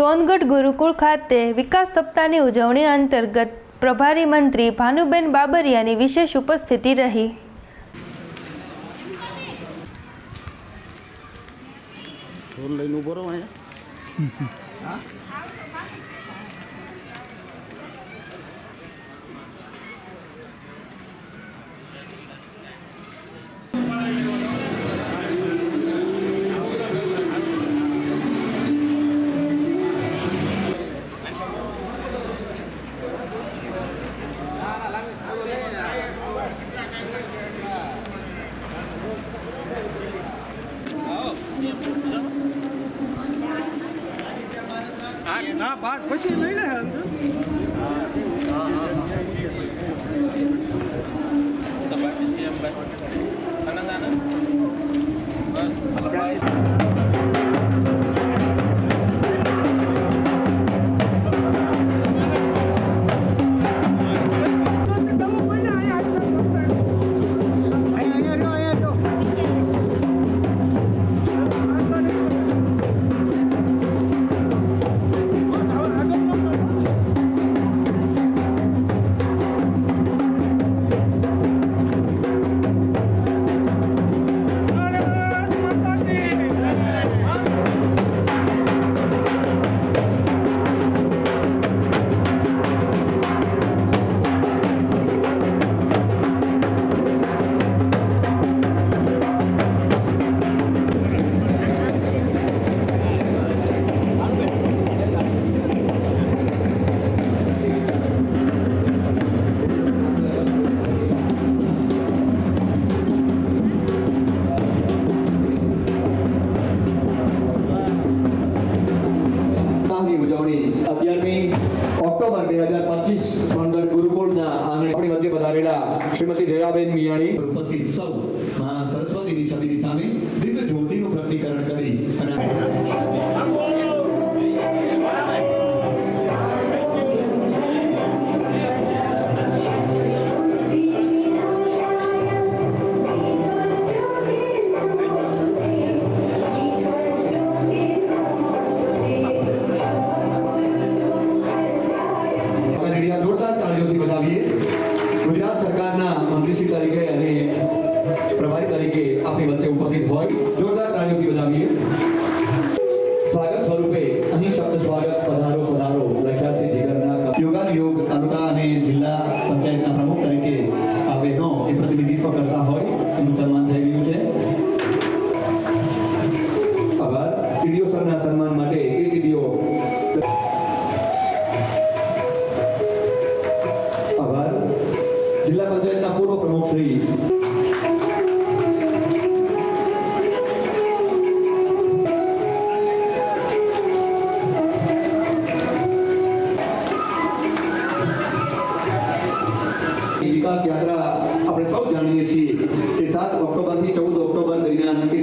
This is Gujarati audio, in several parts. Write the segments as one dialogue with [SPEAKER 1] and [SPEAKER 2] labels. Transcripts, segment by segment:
[SPEAKER 1] સોનગઢ ગુરુકુળ ખાતે વિકાસ સપ્તાહની ઉજવણી અંતર્ગત પ્રભારી મંત્રી ભાનુબેન બાબરિયાની વિશેષ ઉપસ્થિતિ રહી.
[SPEAKER 2] લઈને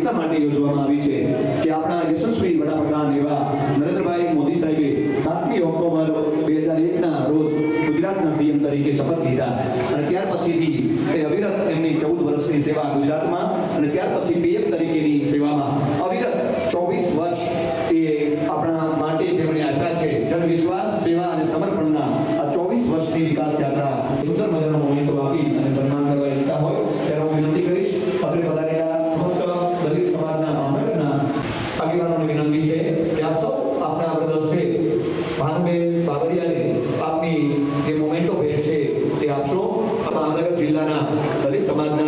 [SPEAKER 3] એટલા માટે યોજવામાં આવી છે કે આપણા યશસ્વી વડાપ્રધાન એવા નરેન્દ્રભાઈ મોદી સાહેબે સાતમી ઓક્ટોબર બે હજાર એકના રોજ ગુજરાતના સીએમ તરીકે શપથ લીધા. અને ત્યાર પછીથી એ અવિરત એમની ચૌદ વર્ષની સેવા ગુજરાતમાં અને ત્યાર પછી પીએમ તરીકેની સેવામાં સમાજના દલિત સમાજના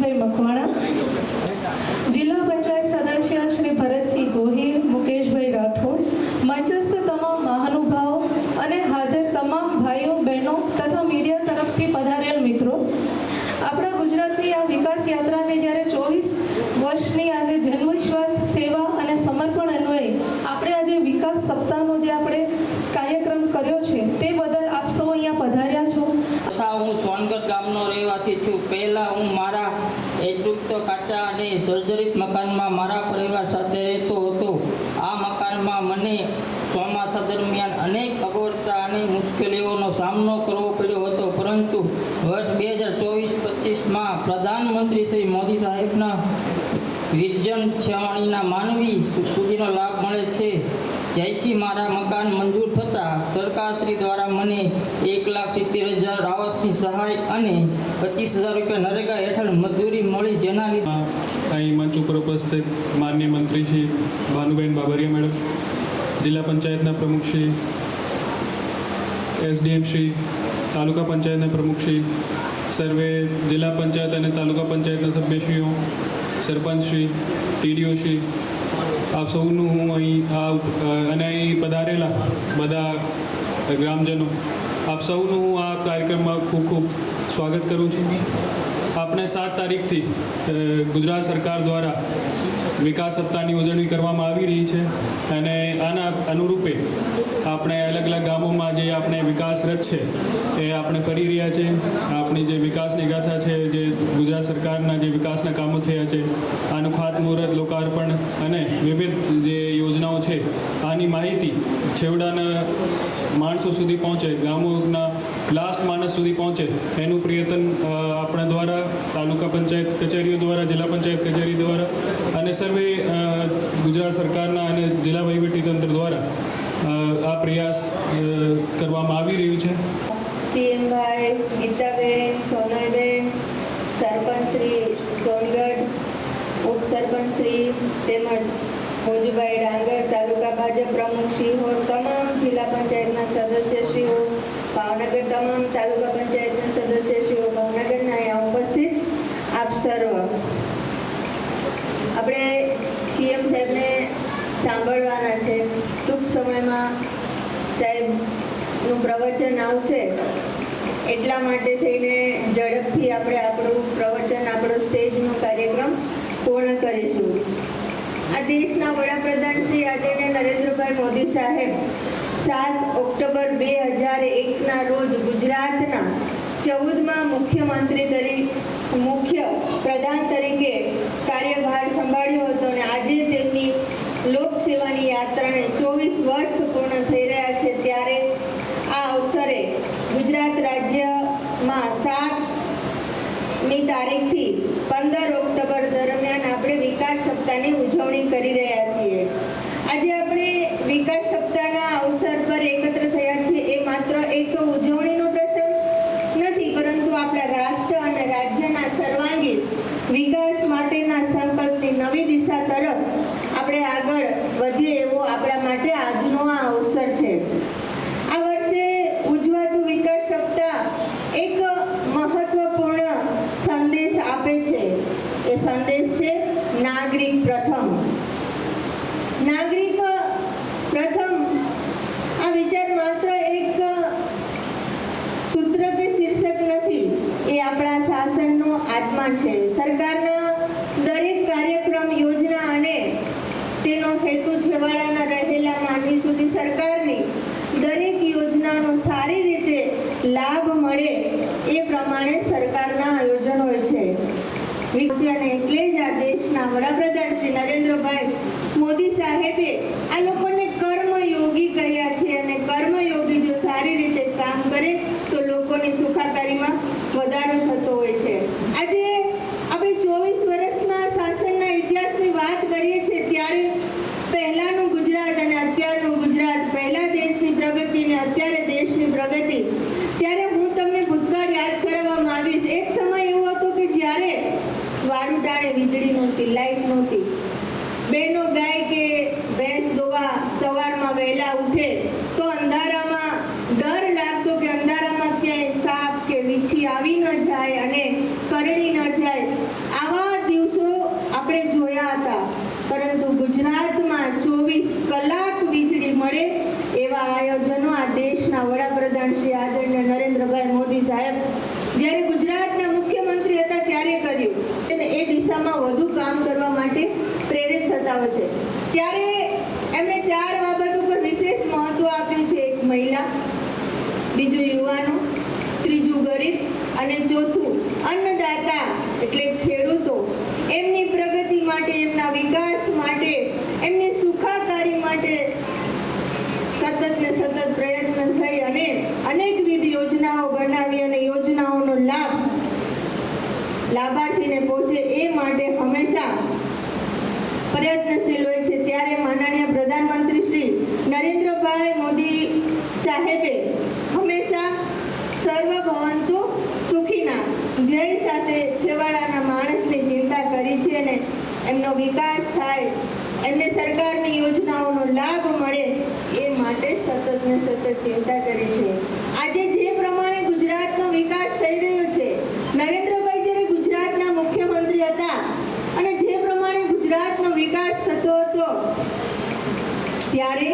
[SPEAKER 4] વિજયભાઈ મકવાણા.
[SPEAKER 5] છેવાણીના માનવી સુધીનો લાભ મળે છે. જ્યાંથી મારા મકાન મંજૂર થતાં સરકારશ્રી દ્વારા મને એક લાખ સિત્તેર હજાર આવાસની સહાય અને પચીસ હજાર રૂપિયા નરેગા હેઠળ મજૂરી મળી જેના લીધે
[SPEAKER 6] અહીં મંચ ઉપર ઉપસ્થિત માન્ય મંત્રી શ્રી ભાનુબેન બાબરિયા મેડમ, જિલ્લા પંચાયતના પ્રમુખ શ્રી એસડીએમ શ્રી, તાલુકા પંચાયતના પ્રમુખ શ્રી, સર્વે જિલ્લા પંચાયત અને તાલુકા પંચાયતના સભ્યશ્રીઓ સરપંચ શ્રી ટીડીઓ શ્રી, આપ સૌનું હું અહીં આ અને અહીં પધારેલા બધા ગ્રામજનો, આપ સૌનું હું આ કાર્યક્રમમાં ખૂબ ખૂબ સ્વાગત કરું છું. આપણે સાત તારીખથી ગુજરાત સરકાર દ્વારા વિકાસ સપ્તાહની ઉજવણી કરવામાં આવી રહી છે અને આના અનુરૂપે આપણે અલગ અલગ ગામોમાં જે આપણે વિકાસરથ છે, એ આપણે ફરી રહ્યા છે. આપણી જે વિકાસની ગાથા છે, જે ગુજરાત સરકારના જે વિકાસના કામો થયા છે, આનું ખાતમુહૂર્ત, લોકાર્પણ અને વિવિધ જે યોજનાઓ છે, આની માહિતી છેવડાના માણસો સુધી પહોંચે, ગામોના લાસ્ટ માણસ સુધી પહોંચે. એનું પ્રયત્ન આપણા દ્વારા, તાલુકા પંચાયત કચેરીઓ દ્વારા, જિલ્લા પંચાયત કચેરી દ્વારા અને સર્વે ગુજરાત સરકારના અને જિલ્લા વહીવટીતંત્ર દ્વારા આ પ્રયાસ કરવામાં આવી રહ્યું છે.
[SPEAKER 7] સીએમભાઈ, ગીતાબેન, સોનલબેન, સરપંચશ્રી સોનગઢ, ઉપસરપંચશ્રી તેમજ ભોજભાઈ ડાંગર, તાલુકા ભાજપ પ્રમુખ શ્રીઓ તમામ જિલ્લા પંચાયતના સદસ્યશ્રીઓ ભાવનગર તમામ તાલુકા પંચાયતના સદસ્યશ્રીઓ ભાવનગરના અહીંયા ઉપસ્થિત. આપ સર્વ. આપણે સીએમ સાહેબને સાંભળવાના છે. ટૂંક સમયમાં સાહેબનું પ્રવચન આવશે. એટલા માટે થઈને ઝડપથી આપણે આપણું પ્રવચન, આપણો સ્ટેજનો કાર્યક્રમ પૂર્ણ કરીશું. આ દેશના વડાપ્રધાન શ્રી આદરણીય નરેન્દ્રભાઈ મોદી સાહેબ સાત ઓક્ટોબર બે હજાર એકના રોજ ગુજરાતના ચૌદમાં મુખ્યમંત્રી તરીકે મુખ્ય પ્રધાન તરીકે કાર્યભાર સંભાળ્યો હતો અને આજે તેમની લોકસેવાની યાત્રાને ચોવીસ વર્ષ પૂર્ણ થઈ રહ્યા છે. ત્યારે આ અવસરે ગુજરાત રાજ્યમાં સાતમી તારીખથી પંદર ઓક્ટોબર દરમિયાન આપણે વિકાસ સપ્તાહની ઉજવણી કરી રહ્યા છીએ. વિકાસ સપ્તાહના અવસર પર એકત્ર થયા છે. એ માત્ર એક ઉજવણીનો પ્રસંગ નથી, પરંતુ આપણા રાષ્ટ્ર અને રાજ્યના સર્વાંગીણ વિકાસ માટેના સંકલ્પની નવી દિશા તરફ આપણે આગળ વધીએ એવો આપણા માટે આજનો આ અવસર છે. આ વર્ષે ઉજવાતું વિકાસ સપ્તાહ એક મહત્વપૂર્ણ સંદેશ આપે છે. એ સંદેશ છે, નાગરિક પ્રથમ. નાગરિક પ્રથમ, આ વિચાર માત્ર એક સૂત્ર કે શીર્ષક નથી. એ આપણા શાસનનો આત્મા છે. સરકારના દરેક કાર્યક્રમ, યોજના અને તેનો હેતુ છેવાડાના રહેલા માનવી સુધી સરકારની દરેક યોજનાનો સારી રીતે લાભ મળે એ પ્રમાણે સરકારના આયોજન હોય છે. અને એટલે જ આ દેશના વડાપ્રધાન શ્રી નરેન્દ્રભાઈ મોદી સાહેબે આ લોકોને કર્મયોગી કહ્યા છે અને કર્મયોગી જો સારી રીતે કામ કરે, તો લોકોની સુખાકારીમાં વધારો થતો હોય છે આજે આપણે ચોવીસ વર્ષના શાસનના ઇતિહાસની વાત કરીએ છીએ ત્યારે પહેલાનું ગુજરાત અને અત્યારનું ગુજરાત પહેલા દેશની પ્રગતિ અને અત્યારે દેશની પ્રગતિ ત્યારે હું તમને ભૂતકાળ યાદ કરાવવા માંગીશ એક સમય એવો હતો કે જ્યારે વાડું ટાણે વીજળી નહોતી લાઈટ નહોતી બહેનો ગાય કે ભેંસ દોવા સવારમાં વહેલા ઉઠે તો અંધારામાં ડર લાગતો કે અંધારામાં ક્યાંય સાપ કે વીછી આવી ન જાય અને કરડી ન જાય આવા દિવસો આપણે જોયા હતા પરંતુ ગુજરાતમાં ચોવીસ કલાક વીજળી મળે એવા આયોજનો આ દેશના વડાપ્રધાન શ્રી આદરણીય નરેન્દ્રભાઈ મોદી સાહેબ જ્યારે ગુજરાતના મુખ્યમંત્રી હતા દિશામાં વધુ કામ કરવા માટે પ્રેરિત થતા હોય છે ત્યારે એમણે ચાર બાબત ઉપર વિશેષ મહત્વ આપ્યું છે એક મહિલા બીજું યુવાનો ત્રીજું ગરીબ અને ચોથું અન્નદાતા એટલે ખેડૂતો એમની પ્રગતિ માટે એમના વિકાસ માટે એમની સુખાકારી માટે સતત ને સતત પ્રયત્ન થઈ અને અનેકવિધ યોજનાઓ બનાવી અને યોજનાઓનો લાભ લાભાર્થીને પહોંચે એ માટે હંમેશા પ્રયત્નશીલ હોય છે. ત્યારે માનનીય પ્રધાનમંત્રી શ્રી નરેન્દ્રભાઈ મોદી સાહેબે હંમેશા સર્વ ભવંતુ સુખીના ધ્યેય સાથે છેવાડાના માણસની ચિંતા કરી છે અને એમનો વિકાસ થાય, એમને સરકારની યોજનાઓનો લાભ મળે એ માટે સતત ને સતત ચિંતા કરી છે આજે જે પ્રમાણે ગુજરાતનો વિકાસ થઈ રહ્યો છે નરેન્દ્રભાઈ જ્યારે ગુજરાતના મુખ્યમંત્રી હતા અને જે પ્રમાણે ગુજરાતનો વિકાસ થતો હતો ત્યારે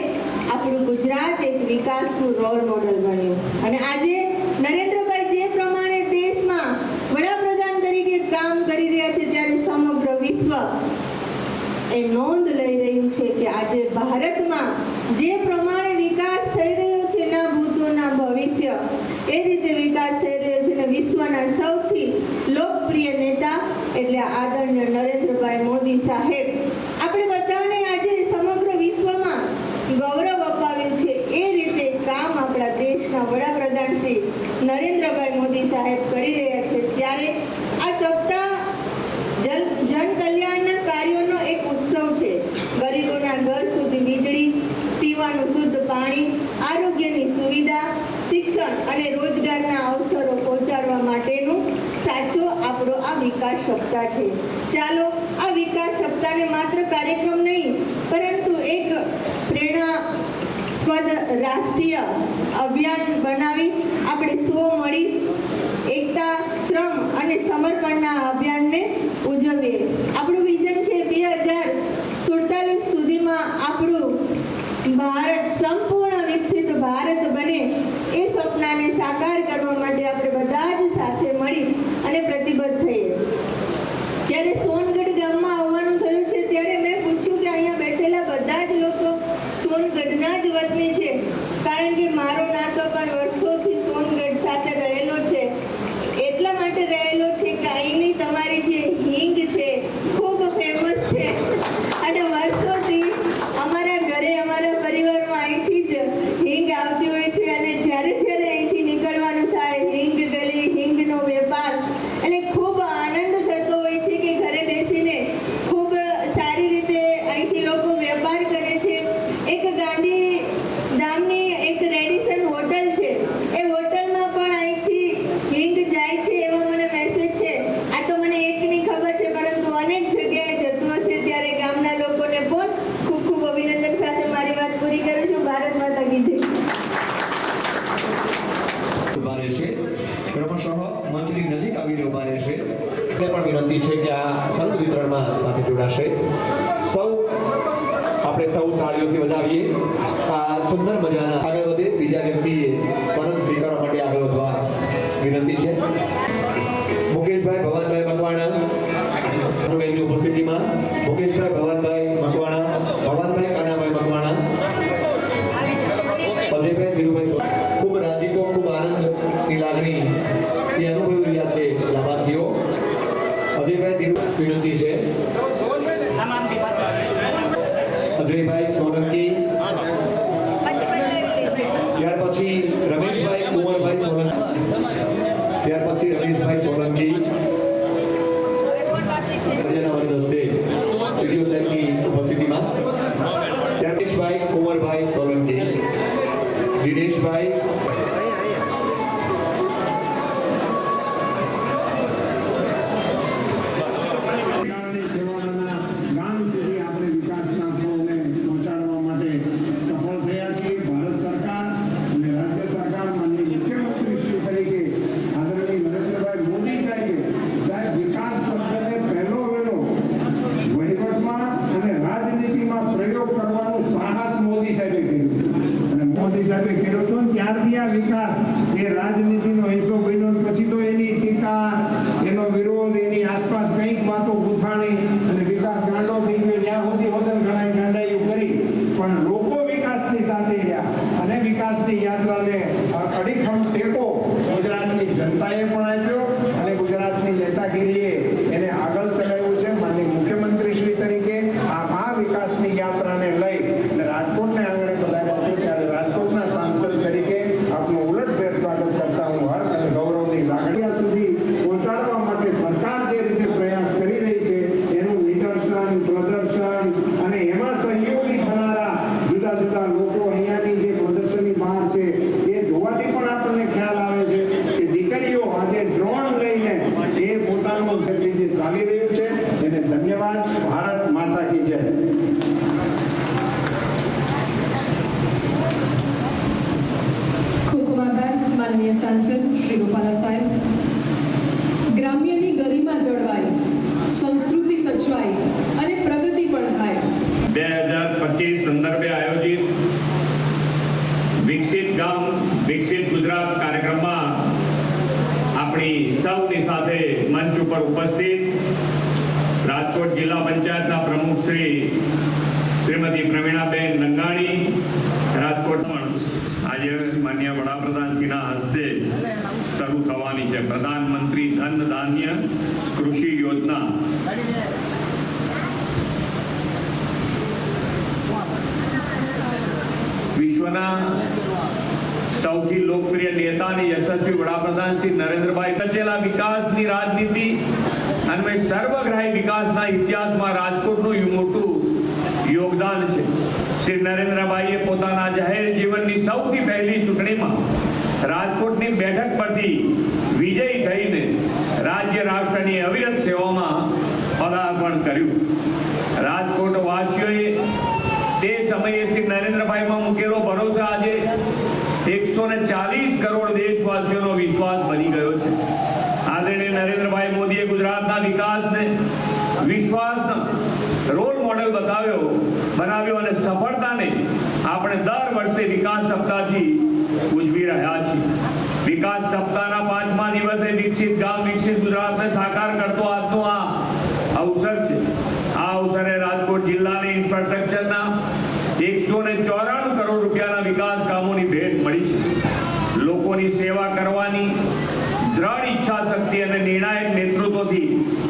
[SPEAKER 7] આપણું ગુજરાત એક વિકાસનું રોલ મોડલ બન્યું. અને આજે નરેન્દ્રભાઈ જે પ્રમાણે દેશમાં વડાપ્રધાન તરીકે કામ કરી રહ્યા છે, ત્યારે સમગ્ર વિશ્વ એ નોંધ લઈ રહ્યું છે કે આજે ભારતમાં જે પ્રમાણે વિકાસ થઈ રહ્યો છે, ના ભૂતોના ભવિષ્ય, એ રીતે વિકાસ થઈ રહ્યો છે અને વિશ્વના સૌથી લોકપ્રિય નેતા એટલે આદરણીય નરેન્દ્રભાઈ મોદી સાહેબ આપણે બધાને આજે સમગ્ર વિશ્વમાં ગૌરવ અપાવ્યું છે એ રીતે કામ આપણા દેશના વડાપ્રધાન શ્રી નરેન્દ્રભાઈ મોદી સાહેબ કરી રહ્યા છે, ત્યારે આ સપ્તાહ જન કલ્યાણના કાર્યોનો એક ઉત્સવ છે. ગરીબોના ઘર સુધી વીજળી, પીવાનું શુદ્ધ પાણી, આરોગ્યની સુવિધા, શિક્ષણ અને રોજગારના અવસરો પહોંચાડવા માટેનું સાચો આપણો આ વિકાસ સપ્તાહ છે. ચાલો, આ વિકાસ સપ્તાહને માત્ર કાર્યક્રમ નહીં, પરંતુ એક પ્રેરણા સ્વદ રાષ્ટ્રીય અભિયાન બનાવી આપણે સો મળી, એકતા, શ્રમ અને સમર્પણના અભિયાનને ઉજવીએ. આપણું વિઝન છે બે હજાર સુડતાલીસ સુધીમાં આપણું ભારત સંપૂર્ણ વિકસિત ભારત બને એ સપનાને સાકાર કરવા માટે આપણે બધા જ સાથે મળી અને પ્રતિબદ્ધ થઈએ જ્યારે સોનગઢ ગામમાં આવવાનું થયું છે ત્યારે મેં પૂછ્યું કે અહીંયા બેઠેલા બધા જ લોકો સોનગઢના જ છે. કારણ કે મારો નાતો પણ વર્ષોથી સોનગઢ સાથે રહેલો છે. એટલા માટે રહેલો છે કે અહીંની તમારી જે હિંગ છે, ખૂબ ફેમસ છે. અને વર્ષોથી અમારા ઘરે અમારા પરિવારમાં અહીંથી જ હિંગ આવતી હોય છે અને જ્યારે જ્યારે અહીંથી નીકળવાનું થાય હિંગ ગલી હિંગનો વેપાર એટલે ખૂબ આનંદ થતો હોય છે કે ઘરે બેસીને ખૂબ સારી રીતે અહીંથી લોકો વેપાર કરે છે એક ગાંધી ધામની એક રેડિસન હોટલ છે એ હોટલમાં પણ અહીંથી હિંગ જાય છે એવો મને મેસેજ છે આ તો મને એકની ખબર છે પરંતુ અનેક જગ્યાએ જતું હશે ત્યારે ગામના લોકોને પણ ખૂબ ખૂબ અભિનંદન સાથે મારી વાત પૂરી કરું છું ભારત માતા કી જય
[SPEAKER 3] ઊભા રહેશે ક્રમશઃ મંચની નજીક આવીને ઊભા રહેશે એટલે પણ વિનંતી છે કે આ સંત વિતરણમાં સાથે જોડાશે સૌ આપણે સૌ તાળીઓથી વધાવીએ આ સુંદર મજાના આગળ વધે બીજા વ્યક્તિએ પરત સ્વીકારવા માટે આગળ વધવા વિનંતી છે.
[SPEAKER 8] રાજકોટ જિલ્લા પંચાયતના પ્રમુખ શ્રી શ્રીમતી પ્રવીણાબેન નંગાણી, રાજકોટ પણ આજે માન્ય વડાપ્રધાનશ્રીના હસ્તે શરૂ થવાની છે. પ્રધાનમંત્રી ધન ધાન્ય કૃષિ યોજના. વિશ્વના સૌથી લોકપ્રિય નેતા અને યશસ્વી વડાપ્રધાન શ્રી નરેન્દ્રભાઈ રચેલા વિકાસની રાજનીતિ અને સર્વગ્રાહી વિકાસના ઇતિહાસમાં રાજકોટનું મોટું યોગદાન છે. શ્રી નરેન્દ્રભાઈએ પોતાના જાહેર જીવનની સૌથી પહેલી ચૂંટણીમાં રાજકોટની બેઠક પરથી વિજયી થઈને રાજ્ય રાષ્ટ્રની અવિરત સેવામાં પદાર્પણ કર્યું. રાજકોટ વાસીઓએ તે સમયે શ્રી નરેન્દ્રભાઈમાં મૂકેલો ભરોસો આજે એકસો ને ચાલીસ કરોડ દેશવાસીઓનો વિશ્વાસ બની ગયો છે. નરેન્દ્રભાઈ મોદીએ ગુજરાતના વિકાસને વિશ્વાસના રોલ મોડેલ બતાવ્યો, બનાવ્યો અને સફળતાને આપણે દર વર્ષે વિકાસ સપ્તાહથી ઉજવી રહ્યા છીએ. વિકાસ સપ્તાહના પાંચમા દિવસે વિકસિત ગામ, વિકસિત ગુજરાતને સાકાર કરતો આજનો આ અવસર છે. આ અવસરે રાજકોટ જિલ્લાની ઇન્ફ્રાસ્ટ્રક્ચરના એકસો ને ચોરાણું કરોડ રૂપિયાના વિકાસ કામોની ભેટ મળી છે. લોકોની સેવા કરવાની દ્રઢ ઈચ્છા શક્તિ અને નિર્ણાયક નેતૃત્વથી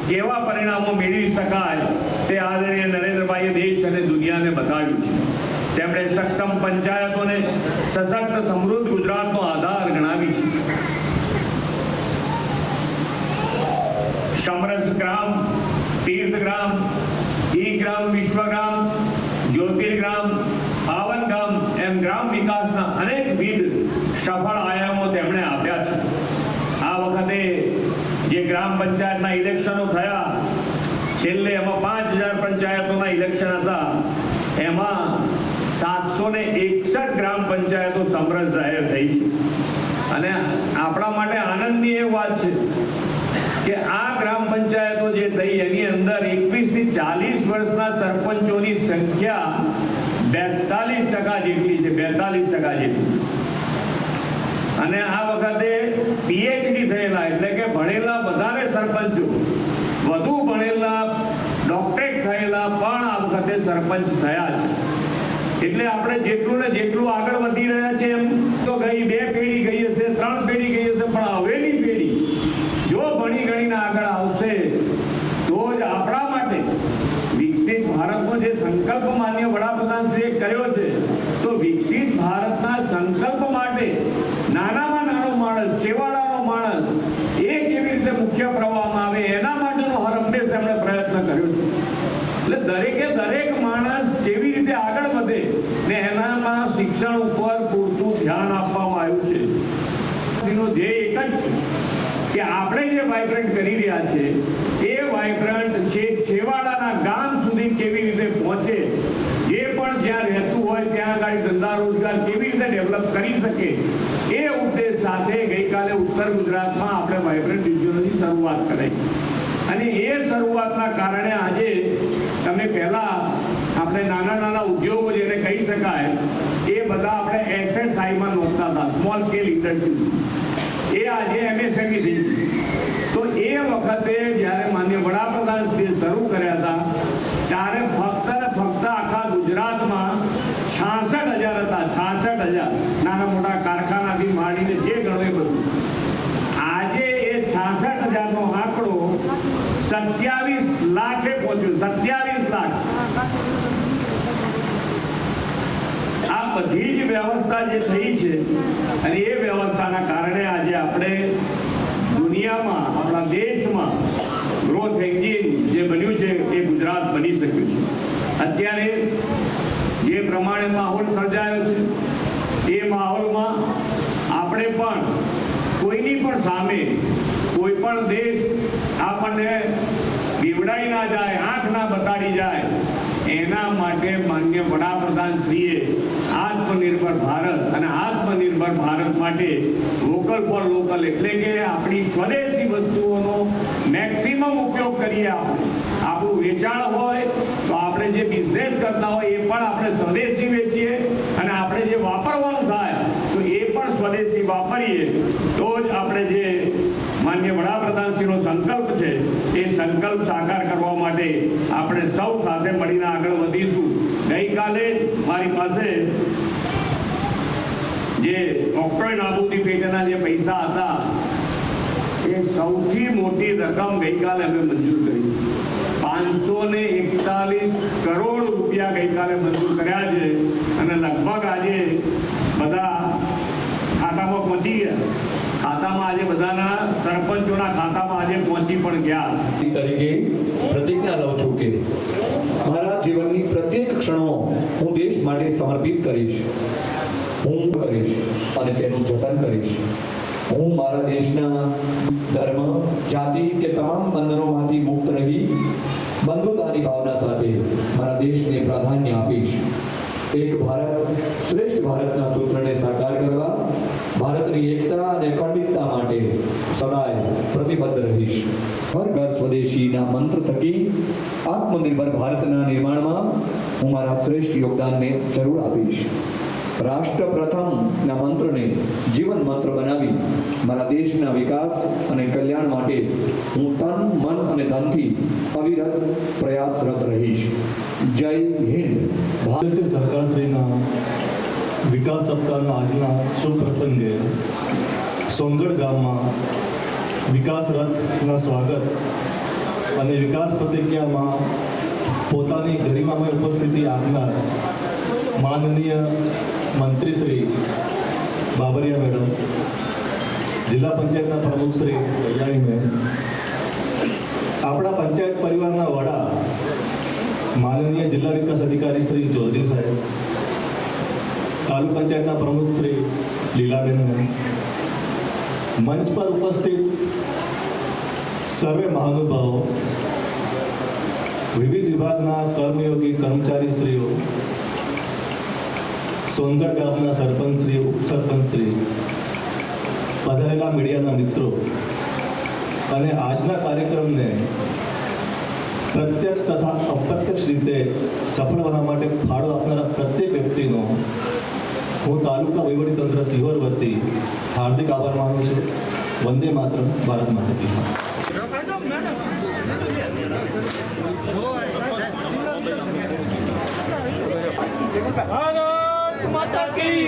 [SPEAKER 8] કેવા પરિણામો મેળવી શકાય તે આદરણીય નરેન્દ્રભાઈએ દેશ અને દુનિયાને બતાવ્યું છે. તેમણે સક્ષમ પંચાયતોને સશક્ત સમૃદ્ધ ગુજરાતનો આધાર ગણાવી છે. સમરસ ગ્રામ, તીર્થ ગ્રામ, ઈ ગ્રામ વિશ્વગ્રામ જ્યોતિર્ગ્રામ પાવન ગામ એમ ગ્રામ વિકાસના અનેકવિધ સફળ આયામો તેમણે આપ્યા છે. વખતે જે ગ્રામ પંચાયતના ઇલેક્શનો થયા, છેલ્લે એમાં પાંચ હજાર પંચાયતોના ઇલેક્શન હતા. એમાં સાતસો ને એકસઠ ગ્રામ પંચાયતો સમરસ જાહેર થઈ છે. અને આપણા માટે આનંદની એ વાત છે કે આ ગ્રામ પંચાયતો જે થઈ, એની અંદર એકવીસથી ચાલીસ વર્ષના સરપંચોની સંખ્યા બેતાલીસ ટકા જેટલી છે, બેતાલીસ ટકા જેટલી. અને આ વખતે પીએચડી થયેલા, એટલે કે ભણેલા વધારે સરપંચો. વધુ ભણેલા ડોક્ટરેટ થયેલા પણ આ વખતે સરપંચ થયા છે. એટલે આપણે જેટલું ને જેટલું આગળ વધી રહ્યા છે એમ, તો ગઈ બે પેઢી ગઈ હશે, ત્રણ પેઢી ગઈ હશે, પણ હવેની પેઢી જો ભણી ગણીને આગળ આવશે, તો જ આપણા માટે વિકસિત ભારતનો જે સંકલ્પ માન્ય વડાપ્રધાનશ્રીએ કર્યો છે તો વિકસિત ભારતના સંકલ્પ માટે નાનામાં નાનો માણસ સેવાળાનો માણસ એ કેવી રીતે મુખ્ય પ્રવાહમાં આવે એના માટેનો હર હંમેશ એમણે પ્રયત્ન કર્યો છે એટલે દરેકે દરેક માણસ કેવી રીતે આગળ વધે ને એનામાં શિક્ષણ ઉપર પૂરતું ધ્યાન આપવામાં આવ્યું છે. એનો ધ્યેય એક જ છે કે આપણે જે વાઇબ્રન્ટ કરી રહ્યા છે, એ વાઇબ્રન્ટ છે છેવાડાના ગામ સુધી કેવી રીતે પહોંચે, જે પણ જ્યાં રહેતું હોય ત્યાં આગળ ધંધા રોજગાર કેવી રીતે ડેવલપ કરી શકે, એ ઉદ્દેશ સાથે ગઈકાલે ઉત્તર ગુજરાતમાં આપણે વાઇબ્રન્ટ રિજિયનની શરૂઆત કરી અને એ શરૂઆતના કારણે આજે તમે પહેલા આપણે નાના નાના ઉદ્યોગો જેને કહી શકાય બધા આપણે એસએસઆઈમાં નોંધતા હતા સ્મોલ સ્કેલ ઇન્ડસ્ટ્રીઝ એ આજે એમએસએમઈ થઈ ગઈ. તો એ વખતે જ્યારે માન્ય વડાપ્રધાન શ્રી શરૂ કર્યા હતા, ત્યારે ફક્ત ફક્ત આખા ગુજરાતમાં છાસઠ હજાર હતા, છાસઠ હજાર. નાના મોટા કારખાનાથી માંડીને જે ગણો બધું. આજે એ છાસઠ હજારનો આંકડો સત્યાવીસ લાખે પહોંચ્યો, સત્યાવીસ લાખ આ બધી જ વ્યવસ્થા જે થઈ છે અને એ વ્યવસ્થાના કારણે આજે આપણે દુનિયામાં, આપણા દેશમાં ગ્રોથ એન્જિન જે બન્યું છે એ ગુજરાત બની શક્યું છે. અત્યારે જે પ્રમાણે માહોલ સર્જાયો છે, એ માહોલમાં આપણે પણ કોઈની પણ સામે કોઈ પણ દેશ આપણને બીવડાઈ ના જાય, આંખ ના બતાડી જાય એના માટે માન્ય વડાપ્રધાન શ્રીએ આત્મનિર્ભર ભારત અને આત્મનિર્ભર ભારત માટે વોકલ ફોર લોકલ એટલે કે આપણી સ્વદેશી વસ્તુઓનો મેક્સિમમ ઉપયોગ કરીએ આપણે. આપણું વેચાણ હોય તો આપણે જે બિઝનેસ કરતા હોય એ પણ આપણે સ્વદેશી વેચીએ અને આપણે જે વાપરવાનું થાય તો એ પણ સ્વદેશી વાપરીએ. તો જ આપણે જે માન્ય વડાપ્રધાનશ્રીનો સંકલ્પ સંકલ્પ સાકાર કરવા માટે આપણે સૌ સાથે મળીને આગળ વધીશું. ગઈકાલે મારી પાસે જે ઓક્ટોય નાબૂદી પેટેના જે પૈસા હતા, એ સૌથી મોટી રકમ ગઈકાલે અમે મંજૂર કરી. પાંચસો ને એકતાલીસ કરોડ રૂપિયા ગઈકાલે મંજૂર કર્યા છે અને લગભગ આજે બધા ખાતામાં પહોંચી ગયા. ખાતામાં આજે બધાના સરપંચોના ખાતામાં આજે પહોંચી પણ ગયા.
[SPEAKER 3] તરીકે પ્રતિજ્ઞા લઉં છું કે મારા જીવનની પ્રત્યેક ક્ષણો હું દેશ માટે સમર્પિત કરીશ. હું કરીશ અને તેનું જતન કરીશ. હું મારા દેશના ધર્મ, જાતિ કે તમામ બંધનોમાંથી મુક્ત રહી બંધુતાની ભાવના સાથે મારા દેશને પ્રાધાન્ય આપીશ. એક ભારત શ્રેષ્ઠ ભારતના સૂત્રને સાકાર કરવા ભારતની એકતા અને અખંડિતતા માટે સદાય પ્રતિબદ્ધ રહીશ. હર ઘર સ્વદેશીના મંત્ર થકી આત્મનિર્ભર ભારતના નિર્માણમાં હું મારા શ્રેષ્ઠ યોગદાનને જરૂર આપીશ. રાષ્ટ્ર પ્રથમના મંત્રને જીવન મંત્ર બનાવી મારા દેશના વિકાસ અને કલ્યાણ માટે હું તન, મન અને ધનથી અવિરત પ્રયાસરત રહીશ. જય હિન્દ.
[SPEAKER 9] ભારતીય સરકારશ્રીના વિકાસ સપ્તાહના આજના શુભ પ્રસંગે સોનગઢ ગામમાં વિકાસ રથના સ્વાગત અને વિકાસ પ્રતિજ્ઞામાં પોતાની ગરિમામય ઉપસ્થિતિ આપનાર માનનીય મંત્રી શ્રી બાબરિયા મેડમ, જિલ્લા પંચાયતના પ્રમુખ શ્રી કલ્યાણી મેમ, આપણા પંચાયત પરિવારના વડા માનનીય જિલ્લા વિકાસ અધિકારી શ્રી ચૌધરી સાહેબ તાલુક પંચાયતના પ્રમુખ શ્રી લીલાબેન મંચ પર ઉપસ્થિત સર્વે મહાનુભાવો, વિવિધ વિભાગના કર્મયોગી કર્મચારીશ્રીઓ સોનગઢ ગામના સરપંચશ્રી ઉપસરપંચશ્રી પધારેલા મીડિયાના મિત્રો અને આજના કાર્યક્રમને પ્રત્યક્ષ તથા અપ્રત્યક્ષ રીતે સફળ બનવા માટે ફાળો આપનારા પ્રત્યેક વ્યક્તિનો હું તાલુકા વહીવટીતંત્ર સિહોર વતી હાર્દિક આભાર માનું છું. વંદે માત્ર ભારત માતા કી
[SPEAKER 10] ભારત માતા કી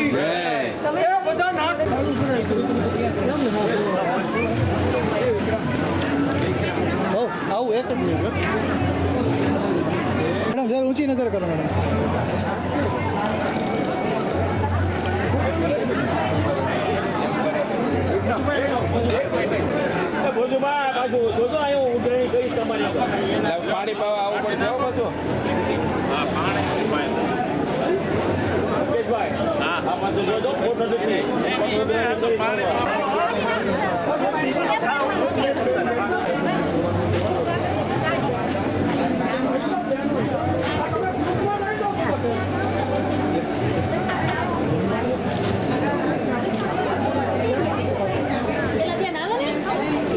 [SPEAKER 10] તમે બધા
[SPEAKER 2] આવું એક જ મિનિટ મેડમ જરા ઊંચી નજર કરો મેડમ.
[SPEAKER 10] બાજુ જોજો આવ્યો ઉઘરાણી કરી તમારી પાણી પાવા આવવું પડશે હો બધું હા પાણી હા પાછું જોજો ફોટો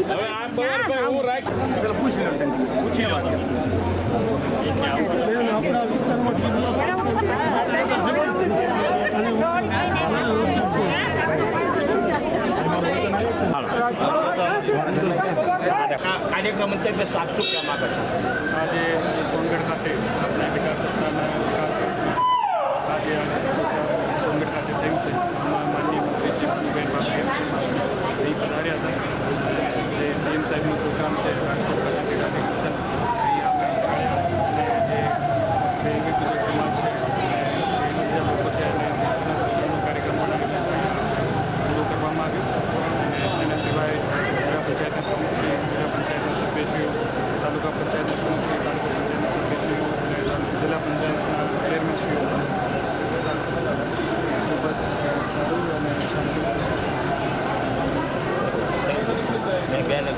[SPEAKER 10] હવે આ બરાબર હું રાખ પેલા પૂછી લો પૂછી લો આપણા વિસ્તારમાં કાર્યક્રમ અંતર્ગત સાતસો કહેવા માંગે આજે સોનગઢ ખાતે